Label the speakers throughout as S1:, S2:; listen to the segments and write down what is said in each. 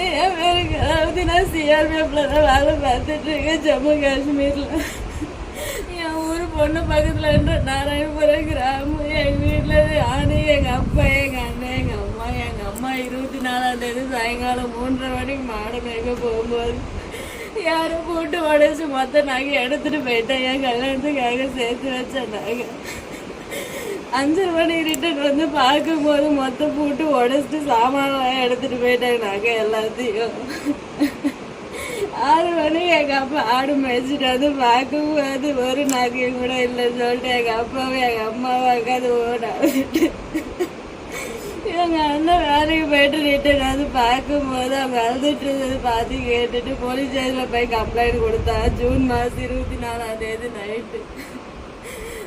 S1: என் அதாவது நான் சிஆர்பிஎஃப்ல தான் வேலை பார்த்துட்டு இருக்கேன் ஜம்மு காஷ்மீரில் என் ஊர் பொண்ணு பக்கத்தில் இருந்து நாராயணபுரம் கிராமம் எங்கள் வீட்டில் நானு எங்கள் அப்பா எங்கள் அண்ணன் எங்கள் அம்மா எங்கள் அம்மா இருபத்தி நாலாம் தேதி சாயங்காலம் மூன்றரை மணிக்கு மாடு மேய்க்க போகும்போது யாரும் போட்டு உடச்சி மொத்த நகை எடுத்துட்டு போயிட்டேன் என் கல்யாணத்துக்காக சேர்த்து வச்ச நகை அஞ்சரை மணி ரிட்டர்ன் வந்து பார்க்கும்போது மொத்தம் போட்டு உடச்சிட்டு சாமானெல்லாம் எடுத்துட்டு போயிட்டாங்க நாங்கள் எல்லாத்தையும். ஆறு மணி எங்கள் அப்பா ஆடு மேய்ச்சிட்டு வந்து பார்க்கும்போது ஒரு நகையும் கூட இல்லைன்னு சொல்லிட்டு எங்கள் அப்பாவும் எங்கள் அம்மாவும் உட்காந்து ஓடாவிட்டு எங்கள் அண்ணன் வேலைக்கு போயிட்டு ரிட்டர்ன் வந்து பார்க்கும்போது அவங்க அழுதுட்டு இருந்தது பார்த்து கேட்டுட்டு போலீஸ் ஸ்டேஷனில் போய் கம்ப்ளைண்ட் கொடுத்தா ஜூன் மாதம் இருபத்தி நாலாம் தேதி நைட்டு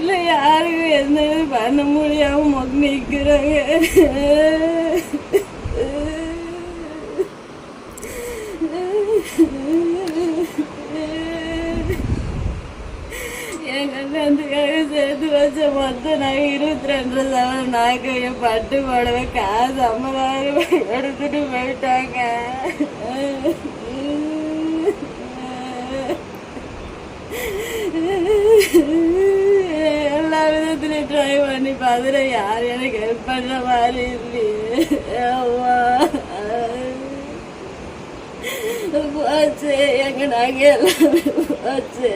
S1: வீட்டில் யாருக்கும் எந்த இது பண்ண முடியாமல் மொக்க நிற்கிறாங்க என் சேர்த்து வச்ச மொத்தம் நகை இருபத்தி ரெண்டு சவரம் நகையை பட்டு போடவே காசு ஐம்பதாயிரம் எடுத்துட்டு போயிட்டாங்க Yeah. ட்ரை பண்ணி பார்த்துட்டு யார் எனக்கு ஹெல்ப் பண்ணுற மாதிரி இல்லையே போச்சு எங்க நாங்கள் எல்லாமே போச்சு